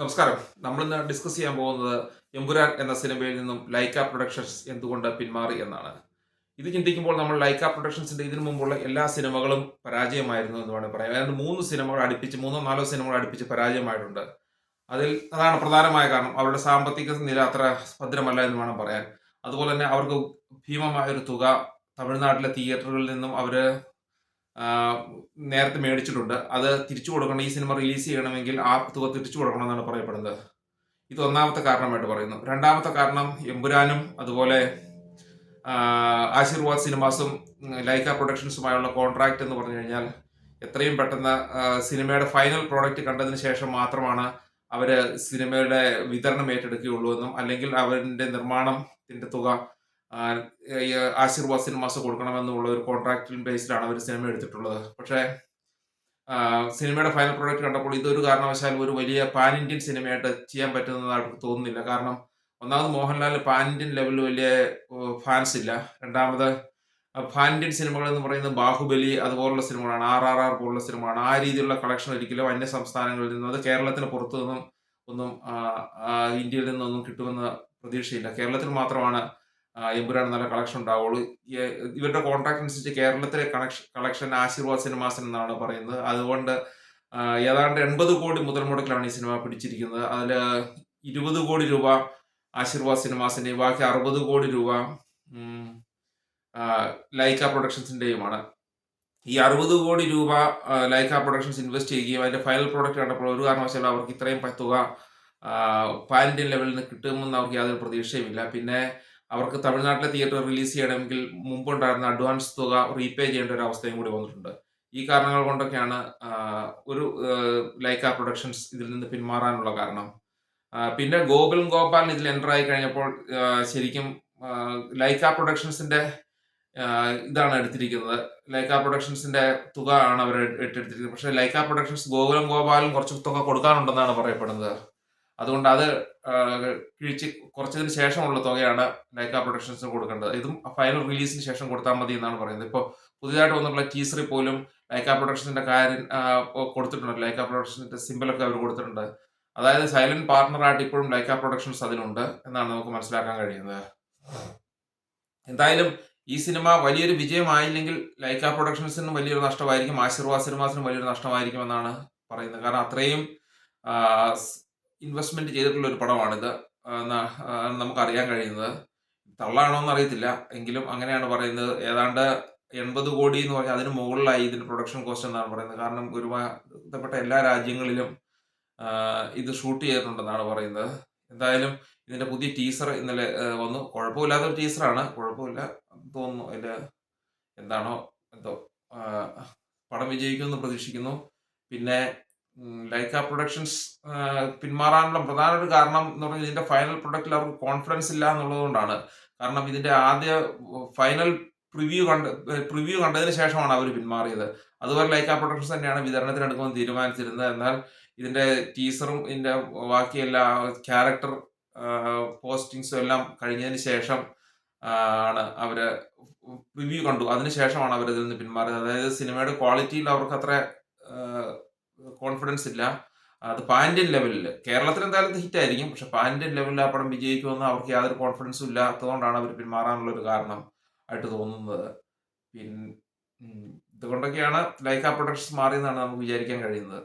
നമസ്കാരം. നമ്മൾ ഇന്ന് ഡിസ്കസ് ചെയ്യാൻ പോകുന്നത് എമ്പുരാൻ എന്ന സിനിമയിൽ നിന്നും ലൈക്ക പ്രൊഡക്ഷൻസ് എന്തുകൊണ്ട് പിന്മാറി എന്നാണ്. ഇത് ചിന്തിക്കുമ്പോൾ നമ്മൾ ലൈക്ക പ്രൊഡക്ഷൻസിന്റെ ഇതിനു മുമ്പുള്ള എല്ലാ സിനിമകളും പരാജയമായിരുന്നു എന്ന് വേണമെങ്കിൽ പറയാം അതായത് മൂന്ന് സിനിമകൾ അടുപ്പിച്ച് മൂന്നോ നാലോ സിനിമകൾ അടുപ്പിച്ച് പരാജയമായിട്ടുണ്ട്. അതിൽ അതാണ് പ്രധാനമായ കാരണം. അവരുടെ സാമ്പത്തിക നില അത്ര ഭദ്രമല്ല എന്ന് വേണം പറയാൻ. അതുപോലെ തന്നെ അവർക്ക് ഭീമമായ ഒരു തുക തമിഴ്നാട്ടിലെ തിയേറ്ററുകളിൽ നിന്നും അവർ നേരത്തെ മേടിച്ചിട്ടുണ്ട്. അത് തിരിച്ചു കൊടുക്കണം. ഈ സിനിമ റിലീസ് ചെയ്യണമെങ്കിൽ ആ തുക തിരിച്ചു കൊടുക്കണം എന്നാണ് പറയപ്പെടുന്നത്. ഇത് ഒന്നാമത്തെ കാരണമായിട്ട് പറയുന്നു. രണ്ടാമത്തെ കാരണം എമ്പുരാനും അതുപോലെ ആശീർവാദ് സിനിമാസും ലൈക്ക പ്രൊഡക്ഷൻസുമായുള്ള കോൺട്രാക്ട് എന്ന് പറഞ്ഞു കഴിഞ്ഞാൽ എത്രയും പെട്ടെന്ന് സിനിമയുടെ ഫൈനൽ പ്രോഡക്റ്റ് കണ്ടതിന് ശേഷം മാത്രമാണ് അവർ സിനിമയുടെ വിതരണം ഏറ്റെടുക്കുകയുള്ളൂ എന്നും അല്ലെങ്കിൽ അവരുടെ നിർമ്മാണത്തിന്റെ തുക ആശീർവാദ് സിനിമാസ് കൊടുക്കണമെന്നുള്ള ഒരു കോൺട്രാക്ടിൽ ബേസിലാണ് അവർ സിനിമ എടുത്തിട്ടുള്ളത്. പക്ഷേ സിനിമയുടെ ഫൈനൽ പ്രോഡക്റ്റ് കണ്ടപ്പോൾ ഇതൊരു കാരണവശാലും ഒരു വലിയ പാൻ ഇന്ത്യൻ സിനിമയായിട്ട് ചെയ്യാൻ പറ്റുന്നതായിട്ട് തോന്നുന്നില്ല. കാരണം ഒന്നാമത് മോഹൻലാൽ പാൻ ഇന്ത്യൻ ലെവലിൽ വലിയ ഫാൻസ് ഇല്ല. രണ്ടാമത് പാൻ ഇന്ത്യൻ സിനിമകൾ എന്ന് പറയുന്നത് ബാഹുബലി അതുപോലുള്ള സിനിമകളാണ് ആർ ആർ ആർ പോലുള്ള സിനിമകളാണ്. ആ രീതിയിലുള്ള കളക്ഷൻ ഒരിക്കലും അന്യ സംസ്ഥാനങ്ങളിൽ നിന്നും അത് കേരളത്തിന് പുറത്തു നിന്നും ഒന്നും ഇന്ത്യയിൽ നിന്നൊന്നും കിട്ടുമെന്ന് പ്രതീക്ഷയില്ല. കേരളത്തിൽ മാത്രമാണ് എമ്പുരാൻ നല്ല കളക്ഷൻ ഉണ്ടാവുള്ളൂ. ഇവരുടെ കോൺട്രാക്ട് അനുസരിച്ച് കേരളത്തിലെ കണക്ഷൻ കളക്ഷൻ ആശീർവാദ് സിനിമാസ് എന്നാണ് പറയുന്നത്. അതുകൊണ്ട് ഏതാണ്ട് എൺപത് കോടി മുതൽ മുടക്കിലാണ് ഈ സിനിമ പിടിച്ചിരിക്കുന്നത്. അതിൽ ഇരുപത് കോടി രൂപ ആശീർവാദ് സിനിമാസിന്റെയും ബാക്കി അറുപത് കോടി രൂപ ലൈക്ക പ്രൊഡക്ഷൻസിന്റെയുമാണ് ഈ അറുപത് കോടി രൂപ ലൈക്ക പ്രൊഡക്ഷൻസ് ഇൻവെസ്റ്റ് ചെയ്യുകയും അതിന്റെ ഫൈനൽ പ്രോഡക്റ്റ് കണ്ടപ്പോൾ ഒരു കാരണവശാലും അവർക്ക് ഇത്രയും തുക പാൻ ലെവലിൽ നിന്ന് കിട്ടുമെന്ന് അവർക്ക് യാതൊരു പ്രതീക്ഷയുമില്ല. പിന്നെ അവർക്ക് തമിഴ്നാട്ടിലെ തിയേറ്റർ റിലീസ് ചെയ്യണമെങ്കിൽ മുമ്പുണ്ടായിരുന്ന അഡ്വാൻസ് തുക റീപേ ചെയ്യേണ്ട ഒരു അവസ്ഥയും കൂടി വന്നിട്ടുണ്ട്. ഈ കാരണങ്ങൾ കൊണ്ടൊക്കെയാണ് ഒരു ലൈക്ക പ്രൊഡക്ഷൻസ് ഇതിൽ നിന്ന് പിന്മാറാനുള്ള കാരണം. പിന്നെ ഗോകുലും ഗോപാൽ ഇതിൽ എന്റർ ആയി കഴിഞ്ഞപ്പോൾ ശരിക്കും ലൈക്ക പ്രൊഡക്ഷൻസിന്റെ ഇതാണ് എടുത്തിരിക്കുന്നത്. ലൈക്ക പ്രൊഡക്ഷൻസിന്റെ തുക ആണ് അവർ ഏറ്റെടുത്തിരിക്കുന്നത് പക്ഷേ ലൈക്ക പ്രൊഡക്ഷൻസ് ഗോകുലം ഗോപാലും കുറച്ച് തുക കൊടുക്കാനുണ്ടെന്നാണ് പറയപ്പെടുന്നത്. അതുകൊണ്ട് അത് കിഴിച്ച് കുറച്ചതിന് ശേഷമുള്ള തുകയാണ് ലൈക്ക പ്രൊഡക്ഷൻസിന് കൊടുക്കേണ്ടത്. ഇതും ഫൈനൽ റിലീസിന് ശേഷം കൊടുത്താൽ മതി എന്നാണ് പറയുന്നത്. ഇപ്പോൾ പുതിയതായിട്ട് വന്നിട്ടുള്ള ടീസറിൽ പോലും ലൈക്ക പ്രൊഡക്ഷൻസിന്റെ കാര്യം കൊടുത്തിട്ടുണ്ട്. ലൈക്ക പ്രൊഡക്ഷൻസിന്റെ സിമ്പിളൊക്കെ അവർ കൊടുത്തിട്ടുണ്ട്. അതായത് സൈലന്റ് പാർട്ണറായിട്ട് ഇപ്പോഴും ലൈക്ക പ്രൊഡക്ഷൻസ് അതിലുണ്ട് എന്നാണ് നമുക്ക് മനസ്സിലാക്കാൻ കഴിയുന്നത്. എന്തായാലും ഈ സിനിമ വലിയൊരു വിജയമായില്ലെങ്കിൽ ലൈക്ക പ്രൊഡക്ഷൻസിനും വലിയൊരു നഷ്ടമായിരിക്കും. ആശീർവാദ് സിനിമാസിനും വലിയൊരു നഷ്ടമായിരിക്കും എന്നാണ് പറയുന്നത്. കാരണം അത്രയും ഇൻവെസ്റ്റ്മെന്റ് ചെയ്തിട്ടുള്ള ഒരു പടമാണിത്. നമുക്കറിയാൻ കഴിയുന്നത്. തള്ളാണോ എന്ന് അറിയത്തില്ല എങ്കിലും അങ്ങനെയാണ് പറയുന്നത്. ഏതാണ്ട് എൺപത് കോടി എന്ന് പറഞ്ഞാൽ അതിന് മുകളിലായി ഇതിന് പ്രൊഡക്ഷൻ കോസ്റ്റ് എന്നാണ് പറയുന്നത്. കാരണം ഒരുപാട് എല്ലാ രാജ്യങ്ങളിലും ഇത് ഷൂട്ട് ചെയ്തിട്ടുണ്ടെന്നാണ് പറയുന്നത്. എന്തായാലും ഇതിന്റെ പുതിയ ടീസർ ഇന്നലെ വന്നു. കുഴപ്പമില്ലാത്ത ഒരു ടീസറാണ് കുഴപ്പമില്ല തോന്നുന്നു. അതിന്റെ എന്താണോ എന്തോ പടം വിജയിക്കുമെന്ന് പ്രതീക്ഷിക്കുന്നു. പിന്നെ ലൈക്ക പ്രൊഡക്ഷൻസ് പിന്മാറാനുള്ള പ്രധാന ഒരു കാരണം എന്ന് പറഞ്ഞാൽ ഇതിന്റെ ഫൈനൽ പ്രൊഡക്റ്റിൽ അവർക്ക് കോൺഫിഡൻസ് ഇല്ല എന്നുള്ളതുകൊണ്ടാണ്. കാരണം ഇതിന്റെ ആദ്യ ഫൈനൽ പ്രിവ്യൂ കണ്ട് പ്രിവ്യൂ കണ്ടതിന് ശേഷമാണ് അവർ പിന്മാറിയത്. അതുപോലെ ലൈക്ക പ്രൊഡക്ഷൻസ് തന്നെയാണ് വിതരണത്തിന് എടുക്കുമെന്ന് തീരുമാനിച്ചിരുന്നത്. എന്നാൽ ഇതിന്റെ ടീസറും ഇതിന്റെ ബാക്കി എല്ലാ ക്യാരക്ടർ പോസ്റ്റിങ്സും എല്ലാം കഴിഞ്ഞതിന് ശേഷം ആണ് അവർ റിവ്യൂ കണ്ടു. അതിനുശേഷമാണ് അവർ ഇതിൽ നിന്ന് പിന്മാറിയത്. അതായത് സിനിമയുടെ ക്വാളിറ്റിയിൽ അവർക്ക് അത്ര കോൺഫിഡൻസ് ഇല്ല. അത് പാൻഡ്യൻ ലെവലിൽ കേരളത്തിൽ എന്തായാലും ഹിറ്റ് ആയിരിക്കും. പക്ഷെ പാൻഡ്യൻ ലെവലിൽ ആ പടം വിജയിക്കുമെന്ന് അവർക്ക് യാതൊരു കോൺഫിഡൻസും ഇല്ലാത്തതുകൊണ്ടാണ് അവർ പിന്മാറാനുള്ള ഒരു കാരണം ആയിട്ട് തോന്നുന്നത്. പിന്നെ ഇതുകൊണ്ടൊക്കെയാണ് ആ പ്രൊഡക്ട്സ് മാറിയെന്നാണ് നമുക്ക് വിചാരിക്കാൻ കഴിയുന്നത്.